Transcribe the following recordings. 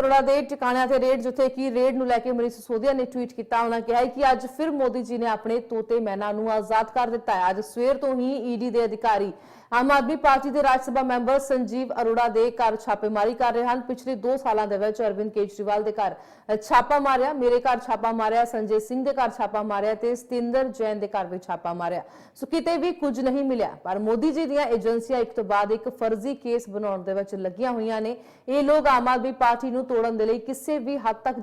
ਅਰੋੜਾ ਦੇ ਟਿਕਾਣਿਆਂ ਤੇ ਰੇਡ ਜਿੱਥੇ ਕਿ ਰੇਡ ਨੂੰ ਲੈ ਕੇ ਮਨੀਸ਼ ਸਿਸੋਦੀਆ ਨੇ ਟਵੀਟ ਕੀਤਾ, ਉਹਨਾਂ ਕਿਹਾ ਕਿ ਅੱਜ ਫਿਰ ਮੋਦੀ ਜੀ ਨੇ ਆਪਣੇ ਤੋਤੇ ਮੈਨਾ ਨੂੰ ਆਜ਼ਾਦ ਕਰ ਦਿੱਤਾ ਹੈ। ਅੱਜ ਸਵੇਰ ਤੋਂ ਹੀ ਈਡੀ ਦੇ ਅਧਿਕਾਰੀ ਆਮ ਆਦਮੀ ਪਾਰਟੀ ਦੇ ਰਾਜ ਸਭਾ ਮੈਂਬਰ ਸੰਜੀਵ ਅਰੋੜਾ ਦੇ ਘਰ ਛਾਪੇਮਾਰੀ ਕਰ ਰਹੇ ਹਨ। ਪਿਛਲੇ 2 ਸਾਲਾਂ ਦੇ ਵਿੱਚ ਅਰਵਿੰਦ ਕੇਜਰੀਵਾਲ ਦੇ ਘਰ ਛਾਪਾ ਮਾਰਿਆ, ਮੇਰੇ ਘਰ ਛਾਪਾ ਮਾਰਿਆ, ਸੰਜੇ ਸਿੰਘ ਦੇ ਘਰ ਛਾਪਾ ਮਾਰਿਆ ਤੇ ਸਤਿੰਦਰ ਜੈਨ ਦੇ ਘਰ ਵੀ ਛਾਪਾ ਮਾਰਿਆ। ਸੋ ਕਿਤੇ ਵੀ ਕੁਝ ਨਹੀਂ ਮਿਲਿਆ, ਪਰ ਮੋਦੀ ਜੀ ਦੀਆਂ ਏਜੰਸੀਆਂ ਇੱਕ ਤੋਂ ਬਾਅਦ ਇੱਕ ਫਰਜ਼ੀ ਕੇਸ ਬਣਾਉਣ ਦੇ ਵਿੱਚ ਲੱਗੀਆਂ ਹੋਈਆਂ ਨੇ। ਇਹ ਲੋਕ ਆਮ ਆਦਮੀ ਪਾਰਟੀ ਨੂੰ ਤੋੜਨ ਦੇ ਲਈ ਕਿਸੇ ਵੀ ਹੱਦ ਤੱਕ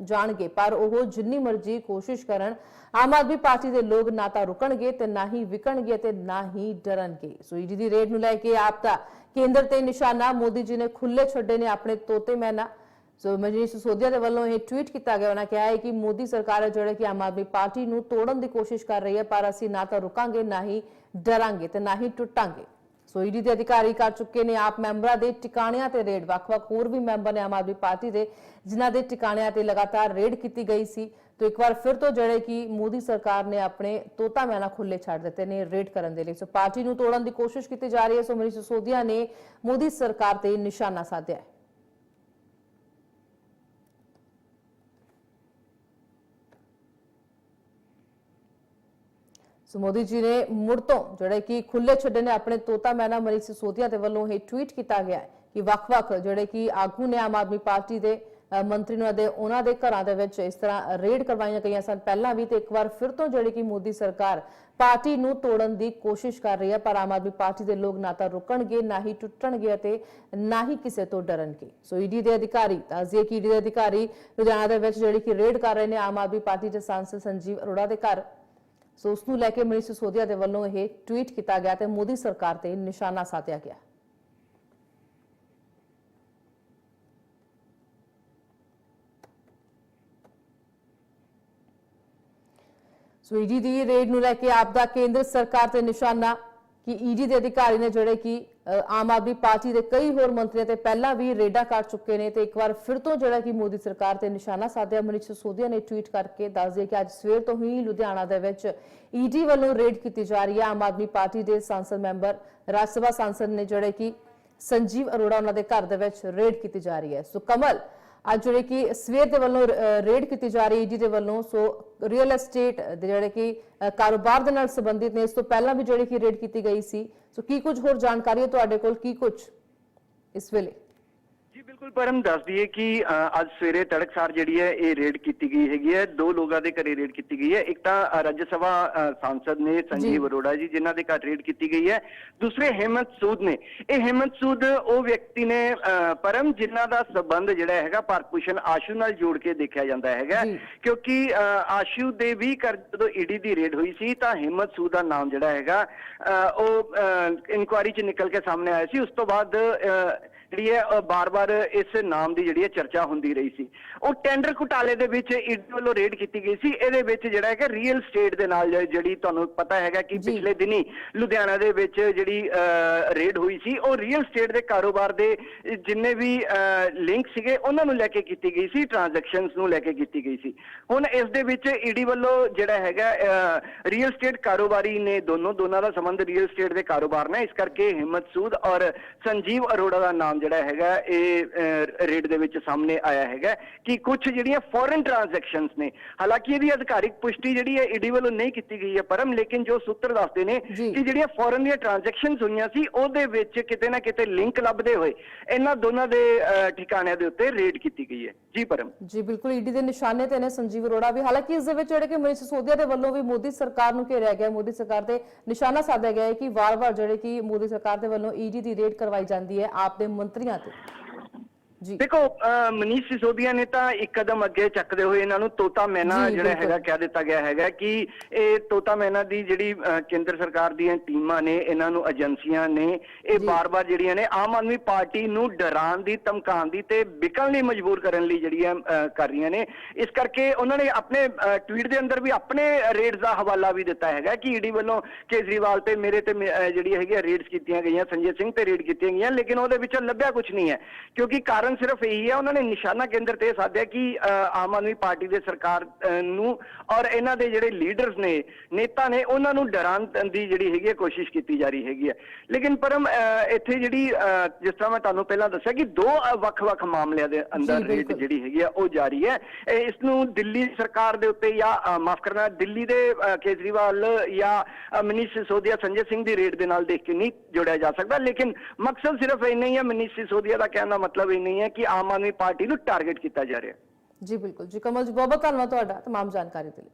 ਜਾਣਗੇ, ਪਰ ਉਹ ਜਿੰਨੀ ਮਰਜ਼ੀ ਕੋਸ਼ਿਸ਼ ਕਰਨ, ਆਮ ਆਦਮੀ ਪਾਰਟੀ ਦੇ ਲੋਕ ਨਾ ਤਾਂ ਰੁਕਣਗੇ ਤੇ ਨਾ ਹੀ ਵਿਕਣਗੇ ਤੇ ਨਾ ਹੀ ਡਰਨਗੇ। ਸੋ ਈਡੀ ਦੀ ਰੇਡ ਨੂੰ ਲੈ ਕੇ ਆਪ ਦਾ ਕੇਂਦਰ ਤੇ ਨਿਸ਼ਾਨਾ ਮੋਦੀ ਜੀ ਨੇ ਖੁੱਲੇ ਛੱਡੇ ਨੇ ਆਪਣੇ ਤੋਤੇ ਮੈਨਾ। ਸੋ ਮਨੀਸ਼ ਸਿਸੋਦੀਆ ਦੇ ਵੱਲੋਂ ਇਹ ਟਵੀਟ ਕੀਤਾ ਗਿਆ। ਉਹਨਾਂ ਕਿਹਾ ਹੈ ਕਿ ਮੋਦੀ ਸਰਕਾਰ ਹੈ, ਜਿਹੜੇ ਕਿ ਆਮ ਆਦਮੀ ਪਾਰਟੀ ਨੂੰ ਤੋੜਨ ਦੀ ਕੋਸ਼ਿਸ਼ ਕਰ ਰਹੀ ਹੈ, ਪਰ ਅਸੀਂ ਨਾ ਤਾਂ ਰੁਕਾਂਗੇ, ਨਾ ਹੀ ਡਰਾਂਗੇ ਤੇ ਨਾ ਹੀ ਟੁੱਟਾਂਗੇ। ਸੋ ਈਡੀ ਦੇ ਅਧਿਕਾਰੀ ਕਰ ਚੁੱਕੇ ਨੇ ਆਪ ਮੈਂਬਰਾਂ ਦੇ ਟਿਕਾਣਿਆਂ ਤੇ ਰੇਡ। ਵੱਖ-ਵੱਖ ਹੋਰ ਵੀ ਮੈਂਬਰ ਨੇ ਆਮ ਆਦਮੀ ਪਾਰਟੀ ਦੇ, ਜਿਨ੍ਹਾਂ ਦੇ ਟਿਕਾਣਿਆਂ ਤੇ ਲਗਾਤਾਰ ਰੇਡ ਕੀਤੀ ਗਈ ਸੀ। ਤੋਂ ਇੱਕ ਵਾਰ ਫਿਰ ਤੋਂ ਜਿਹੜੇ ਕਿ ਮੋਦੀ ਸਰਕਾਰ ਨੇ ਆਪਣੇ ਤੋਤਾ ਮੈਨਾ ਖੁੱਲੇ ਛੱਡ ਦਿੱਤੇ ਨੇ ਰੇਡ ਕਰਨ ਦੇ ਲਈ। ਸੋ ਪਾਰਟੀ ਨੂੰ ਤੋੜਨ ਦੀ ਕੋਸ਼ਿਸ਼ ਕੀਤੀ ਜਾ ਰਹੀ ਹੈ। ਸੋ ਮਨੀਸ਼ ਸਿਸੋਦੀਆ ਨੇ ਮੋਦੀ ਸਰਕਾਰ ਤੇ ਨਿਸ਼ਾਨਾ ਸਾਧਿਆ ਹੈ। ਸੋ ਮੋਦੀ ਜੀ ਨੇ ਮੁੜ ਤੋਂ ਜਿਹੜੇ ਕਿ ਖੁੱਲੇ ਛੱਡੇ ਨੇ ਆਪਣੇ ਤੋਤਾ ਮੈਨਾ ਮਨੀਸ਼ ਸਿਸੋਦੀਆ ਦੇ ਵੱਲੋਂ ਇਹ ਟਵੀਟ ਕੀਤਾ ਗਿਆ ਹੈ ਕਿ ਵੱਖ-ਵੱਖ ਜਿਹੜੇ ਕਿ ਆਗੂ ਨੇ ਆਮ ਆਦਮੀ ਪਾਰਟੀ ਦੇ ਮੰਤਰੀ ਨੂੰ ਦੇ ਉਹਨਾਂ ਦੇ ਘਰਾਂ ਦੇ ਵਿੱਚ ਇਸ ਤਰ੍ਹਾਂ ਰੇਡ ਕਰਵਾਈਆਂ ਗਈਆਂ ਸਨ। ਪਹਿਲਾਂ ਵੀ ਤੇ ਇੱਕ ਵਾਰ ਫਿਰ ਤੋਂ ਜਿਹੜੀ ਕਿ ਮੋਦੀ ਸਰਕਾਰ ਪਾਰਟੀ ਨੂੰ ਤੋੜਨ ਦੀ ਕੋਸ਼ਿਸ਼ ਕਰ ਰਹੀ ਹੈ, ਪਰ ਆਮ ਆਦਮੀ ਪਾਰਟੀ ਦੇ ਲੋਕ ਨਾ ਤਾਂ ਰੁਕਣਗੇ, ਨਾ ਹੀ ਟੁੱਟਣਗੇ ਅਤੇ ਨਾ ਹੀ ਕਿਸੇ ਤੋਂ ਡਰਨਗੇ। ਸੋ ਈਡੀ ਦੇ ਅਧਿਕਾਰੀ, ਤਾਜ਼ੀਏ ਕਿ ਈਡੀ ਦੇ ਅਧਿਕਾਰੀ ਲੁਧਿਆਣਾ ਦੇ ਵਿੱਚ ਜਿਹੜੀ ਕਿ ਰੇਡ ਕਰ ਰਹੇ ਨੇ ਆਮ ਆਦਮੀ ਪਾਰਟੀ ਦੇ ਸਾਂਸਦ ਸੰਜੀਵ ਅਰੋੜਾ ਦੇ ਘਰ। ਸੋ ਉਸ ਨੂੰ ਲੈ ਕੇ ਮਨੀਸ਼ ਸਿਸੋਦੀਆ ਦੇ ਵੱਲੋਂ ਇਹ ਟਵੀਟ ਕੀਤਾ ਗਿਆ ਤੇ ਮੋਦੀ ਸਰਕਾਰ ਤੇ ਨਿਸ਼ਾਨਾ ਸਾਧਿਆ ਗਿਆ। ਸੋ ਈਡੀ ਦੀ ਰੇਡ ਨੂੰ ਲੈ ਕੇ ਆਪ ਦਾ ਕੇਂਦਰ ਸਰਕਾਰ ਤੇ ਨਿਸ਼ਾਨਾ ਕਿ ਈਡੀ ਦੇ ਅਧਿਕਾਰੀ ਨੇ ਜਿਹੜੇ ਕਿ ਆਮ ਆਦਮੀ ਪਾਰਟੀ ਦੇ ਕਈ ਹੋਰ ਮੰਤਰੀਆਂ ਤੇ ਪਹਿਲਾਂ ਵੀ ਰੇਡਾਂ ਕਰ ਚੁੱਕੇ ਨੇ ਤੇ ਇੱਕ ਵਾਰ ਫਿਰ ਤੋਂ ਜਿਹੜਾ ਕਿ ਮੋਦੀ ਸਰਕਾਰ ਤੇ ਨਿਸ਼ਾਨਾ ਸਾਧਿਆ। ਮਨੀਸ਼ ਸਿਸੋਦੀਆ ਨੇ ਟਵੀਟ ਕਰਕੇ ਦੱਸ ਦਿਆ ਕਿ ਅੱਜ ਸਵੇਰ ਤੋਂ ਹੀ ਲੁਧਿਆਣਾ ਦੇ ਵਿੱਚ ਈਡੀ ਵੱਲੋਂ ਰੇਡ ਕੀਤੀ ਜਾ ਰਹੀ ਹੈ। ਆਮ ਆਦਮੀ ਪਾਰਟੀ ਦੇ ਸੰਸਦ ਮੈਂਬਰ, ਰਾਜ ਸਭਾ ਸੰਸਦ ਨੇ ਜਿਹੜੇ ਕਿ ਸੰਜੀਵ ਅਰੋੜਾ ਉਹਨਾਂ ਦੇ ਘਰ ਦੇ ਵਿੱਚ ਰੇਡ ਕੀਤੀ ਜਾ ਰਹੀ ਹੈ। ਸੋ ਕਮਲ ਅੱਜ ਜਿਹੜੇ ਕਿ ਸਵੇਰ ਦੇ ਵੱਲੋਂ ਰੇਡ ਕੀਤੀ ਜਾ ਰਹੀ ਈਡੀ ਦੇ ਵੱਲੋਂ, ਸੋ ਰੀਅਲ ਐਸਟੇਟ ਦੇ ਜਿਹੜੇ ਕਿ ਕਾਰੋਬਾਰ ਦੇ ਨਾਲ ਸੰਬੰਧਿਤ ਨੇ, ਇਸ ਤੋਂ ਪਹਿਲਾਂ ਵੀ ਜਿਹੜੀ ਕਿ ਰੇਡ ਕੀਤੀ ਗਈ ਸੀ। ਸੋ ਕੀ ਕੁਝ ਹੋਰ ਜਾਣਕਾਰੀ ਹੈ ਤੁਹਾਡੇ ਕੋਲ? ਕੀ ਕੁਝ ਇਸ ਵੇਲੇ? ਬਿਲਕੁਲ ਪਰਮ ਦੱਸ ਦਈਏ ਕਿ ਅੱਜ ਸਵੇਰੇ ਤੜਕਸਾਰ ਜਿਹੜੀ ਹੈ ਇਹ ਰੇਡ ਕੀਤੀ ਗਈ ਹੈਗੀ ਹੈ। ਦੋ ਲੋਕਾਂ ਦੇ ਘਰੇ ਰੇਡ ਕੀਤੀ ਗਈ ਹੈ। ਇੱਕ ਤਾਂ ਰਾਜ ਸਭਾ ਸਾਂਸਦ ਨੇ ਸੰਜੀਵ ਅਰੋੜਾ ਜੀ ਜਿਨ੍ਹਾਂ ਦੇ ਘਰ ਰੇਡ ਕੀਤੀ ਗਈ ਹੈ। ਦੂਸਰੇ ਹੇਮੰਤ ਸੂਦ ਨੇ। ਇਹ ਹੇਮੰਤ ਸੂਦ ਉਹ ਵਿਅਕਤੀ ਨੇ ਪਰਮ ਜਿਨ੍ਹਾਂ ਦਾ ਸਬੰਧ ਜਿਹੜਾ ਹੈਗਾ ਭੂਸ਼ਣ ਆਸ਼ੂ ਨਾਲ ਜੋੜ ਕੇ ਦੇਖਿਆ ਜਾਂਦਾ ਹੈਗਾ। ਕਿਉਂਕਿ ਆਸ਼ੂ ਦੇ ਵੀ ਘਰ ਜਦੋਂ ਈਡੀ ਦੀ ਰੇਡ ਹੋਈ ਸੀ ਤਾਂ ਹਿੰਮਤ ਸੂਦ ਦਾ ਨਾਮ ਜਿਹੜਾ ਹੈਗਾ ਉਹ ਇਨਕੁਆਰੀ 'ਚ ਨਿਕਲ ਕੇ ਸਾਹਮਣੇ ਆਇਆ ਸੀ। ਉਸ ਤੋਂ ਬਾਅਦ ਜਿਹੜੀ ਹੈ ਬਾਰ-ਬਾਰ ਇਸ ਨਾਮ ਦੀ ਜਿਹੜੀ ਹੈ ਚਰਚਾ ਹੁੰਦੀ ਰਹੀ ਸੀ। ਉਹ ਟੈਂਡਰ ਘੁਟਾਲੇ ਦੇ ਵਿੱਚ ਈਡੀ ਵੱਲੋਂ ਰੇਡ ਕੀਤੀ ਗਈ ਸੀ। ਇਹਦੇ ਵਿੱਚ ਜਿਹੜਾ ਹੈਗਾ ਰੀਅਲ ਸਟੇਟ ਦੇ ਨਾਲ ਜਿਹੜੀ ਤੁਹਾਨੂੰ ਪਤਾ ਹੈਗਾ ਕਿ। ਪਿਛਲੇ ਦਿਨੀ ਲੁਧਿਆਣਾ ਦੇ ਵਿੱਚ ਜਿਹੜੀ ਰੇਡ ਹੋਈ ਸੀ। ਉਹ ਰੀਅਲ ਸਟੇਟ ਦੇ ਕਾਰੋਬਾਰ ਦੇ ਜਿੰਨੇ ਵੀ ਲਿੰਕ ਸੀਗੇ ਉਹਨਾਂ ਨੂੰ ਲੈ ਕੇ ਕੀਤੀ ਗਈ ਸੀ। ਟ੍ਰਾਂਜੈਕਸ਼ਨਸ ਨੂੰ ਲੈ ਕੇ ਕੀਤੀ ਗਈ ਸੀ। ਹੁਣ ਇਸ ਦੇ ਵਿੱਚ ਈਡੀ ਵੱਲੋਂ ਜਿਹੜਾ ਹੈਗਾ ਰੀਅਲ ਸਟੇਟ ਕਾਰੋਬਾਰੀ ਨੇ ਦੋਨੋਂ ਦੋਨਾਂ ਦਾ ਸੰਬੰਧ ਰੀਅਲ ਸਟੇਟ ਦੇ ਕਾਰੋਬਾਰ ਨਾਲ। ਇਸ ਕਰਕੇ ਹਿੰਮਤ ਸੂਦ ਔਰ ਸੰਜੀਵ ਅਰੋੜਾ ਦਾ ਨਾਮ ਜਿਹੜਾ ਹੈਗਾ ਇਹ ਰੇਡ ਦੇ ਵਿੱਚ ਸਾਹਮਣੇ ਆਇਆ ਹੈਗਾ ਕਿ ਕੁਝ ਜਿਹੜੀਆਂ ਫੋਰਨ ਟ੍ਰਾਂਜੈਕਸ਼ਨਸ ਨੇ। ਹਾਲਾਂਕਿ ਇਹਦੀ ਅਧਿਕਾਰਿਕ ਪੁਸ਼ਟੀ ਜਿਹੜੀ ਹੈ ਈਡੀ ਵੱਲੋਂ ਨਹੀਂ ਕੀਤੀ ਗਈ ਹੈ ਪਰਮ ਲੇਕਿਨ ਜੋ ਸੂਤਰ ਦੱਸਦੇ ਨੇ। ਕਿ ਜਿਹੜੀਆਂ ਫੋਰਨ ਦੀਆਂ ਟ੍ਰਾਂਜੈਕਸ਼ਨਸ ਹੋਈਆਂ ਸੀ ਉਹਦੇ ਵਿੱਚ ਕਿਤੇ ਨਾ ਕਿਤੇ ਲਿੰਕ ਲੱਭਦੇ ਹੋਏ ਇਹਨਾਂ ਦੋਨਾਂ ਦੇ ਠਿਕਾਣਿਆਂ ਦੇ ਉੱਤੇ ਰੇਡ ਕੀਤੀ ਗਈ ਹੈ। ਜੀ ਪਰਮ। ਜੀ ਬਿਲਕੁਲ ਈਡੀ ਦੇ ਨਿਸ਼ਾਨੇ ਤੇ ਨੇ ਸੰਜੀਵ ਅਰੋੜਾ ਵੀ। ਹਾਲਾਂਕਿ ਇਸ ਦੇ ਵਿੱਚ ਜਿਹੜੇ ਕਿ ਮਨੀਸ਼ ਸਿਸੋਦੀਆ ਦੇ ਵੱਲੋਂ ਵੀ ਮੋਦੀ ਸਰਕਾਰ ਨੂੰ ਘੇਰਿਆ ਗਿਆ ਮੋਦੀ ਸਰਕਾਰ ਤੇ ਨਿਸ਼ਾਨਾ ਸਾਧਿਆ ਗਿਆ ਹੈ ਕਿ ਵਾਰ-ਵਾਰ ਜਿਹੜੇ ਕਿ ਮੋਦੀ ਸਰਕਾਰ ਦੇ ਵੱਲੋਂ ਈਡੀ ਦੀ ਰੇਡ ਕਰਵਾਈ ਜਾਂਦੀ ਹੈ ਆਪ ਦੇ ਮੰਤਰੀਆਂ ਤੇ ਜੀ ਦੇਖੋ ਮਨੀਸ਼ ਸਿਸੋਦੀਆ ਨੇ ਤਾਂ ਇੱਕ ਕਦਮ ਅੱਗੇ ਚੱਕਦੇ ਹੋਏ ਇਹਨਾਂ ਨੂੰ ਤੋਤਾ ਮੈਨਾ ਜਿਹੜਾ। ਹੈਗਾ ਕਹਿ ਦਿੱਤਾ ਗਿਆ ਹੈਗਾ ਕਿ ਇਹ ਤੋਤਾ ਮੈਨਾ ਦੀ ਜਿਹੜੀ ਕੇਂਦਰ ਸਰਕਾਰ ਦੀਆਂ ਟੀਮਾਂ ਨੇ ਇਹਨਾਂ ਨੂੰ ਏਜੰਸੀਆਂ ਨੇ ਇਹ। ਬਾਰ-ਬਾਰ ਜਿਹੜੀਆਂ ਨੇ ਆਮ ਆਦਮੀ ਪਾਰਟੀ ਨੂੰ ਡਰਾਉਣ ਦੀ ਧਮਕਾਉਣ ਦੀ ਤੇ ਵਿਕਣ ਲਈ ਮਜਬੂਰ ਕਰਨ ਲਈ ਜਿਹੜੀਆਂ ਕਰ ਰਹੀਆਂ ਨੇ ਇਸ ਕਰਕੇ ਉਹਨਾਂ ਨੇ ਆਪਣੇ ਟਵੀਟ ਦੇ ਅੰਦਰ ਵੀ ਆਪਣੇ ਰੇਡਸ ਦਾ ਹਵਾਲਾ ਵੀ ਦਿੱਤਾ ਹੈਗਾ ਕਿ ਈਡੀ ਵੱਲੋਂ ਕੇਜਰੀਵਾਲ ਤੇ ਮੇਰੇ ਤੇ ਜਿਹੜੀ ਹੈਗੀ ਰੇਡਸ ਕੀਤੀਆਂ ਗਈਆਂ ਸੰਜੇ ਸਿੰਘ ਤੇ ਰੇਡ ਕੀਤੀਆਂ ਗਈਆਂ ਲੇਕਿਨ ਉਹਦੇ ਵਿੱਚੋਂ ਲੱਭਿਆ ਕੁਝ ਨਹੀਂ ਹੈ ਕਿਉਂਕਿ ਕਾਰਨ ਕਾਰਨ ਸਿਰਫ ਇਹੀ ਹੈ ਉਹਨਾਂ ਨੇ ਨਿਸ਼ਾਨਾ ਕੇਂਦਰ ਤੇ ਇਹ ਸਾਧਿਆ ਕਿ ਆਮ ਆਦਮੀ ਪਾਰਟੀ ਦੇ ਸਰਕਾਰ ਨੂੰ ਔਰ ਇਹਨਾਂ ਦੇ ਜਿਹੜੇ ਲੀਡਰਸ ਨੇ ਨੇਤਾ ਨੇ ਉਹਨਾਂ ਨੂੰ ਡਰਾਉਣ ਦੀ ਜਿਹੜੀ ਹੈਗੀ ਹੈ ਕੋਸ਼ਿਸ਼ ਕੀਤੀ ਜਾ ਰਹੀ ਹੈਗੀ ਹੈ ਲੇਕਿਨ ਪਰਮ ਇੱਥੇ ਜਿਹੜੀ ਜਿਸ ਤਰ੍ਹਾਂ ਮੈਂ ਤੁਹਾਨੂੰ ਪਹਿਲਾਂ ਦੱਸਿਆ ਕਿ ਦੋ ਵੱਖ-ਵੱਖ ਮਾਮਲਿਆਂ ਦੇ ਅੰਦਰ ਰੇਡ ਬਿਲਕੁਲ। ਜਿਹੜੀ ਹੈਗੀ ਆ ਉਹ ਜਾਰੀ ਹੈ। ਇਹ ਇਸ ਨੂੰ ਦਿੱਲੀ ਸਰਕਾਰ ਦੇ ਉੱਤੇ ਜਾਂ ਮਾਫ ਕਰਨਾ ਦਿੱਲੀ ਦੇ ਕੇਜਰੀਵਾਲ ਜਾਂ ਮਨੀਸ਼ ਸਿਸੋਦੀਆ ਸੰਜੇ ਸਿੰਘ ਦੀ ਰੇਡ ਦੇ ਨਾਲ ਦੇਖ ਕੇ ਨਹੀਂ ਜੋੜਿਆ ਜਾ ਸਕਦਾ। ਲੇਕਿਨ ਮਕਸਦ ਸਿਰਫ ਇੰਨਾ ਹੀ ਹੈ ਮਨੀਸ਼ ਸਿਸੋਦੀਆ ਦਾ ਕਹਿਣ ਦਾ ਮਤਲਬ ਇੰਨਾ ਹੀ ਹੈ ਕਿ ਆਮ ਆਦਮੀ ਪਾਰਟੀ ਨੂੰ ਟਾਰਗੇਟ ਕੀਤਾ ਜਾ ਰਿਹਾ ਹੈ ਜੀ ਬਿਲਕੁਲ ਜੀ ਕਮਲ ਜੀ ਬਹੁਤ ਬਹੁਤ ਧੰਨਵਾਦ ਤੁਹਾਡਾ तमाम ਜਾਣਕਾਰੀ ਦੇ ਲਈ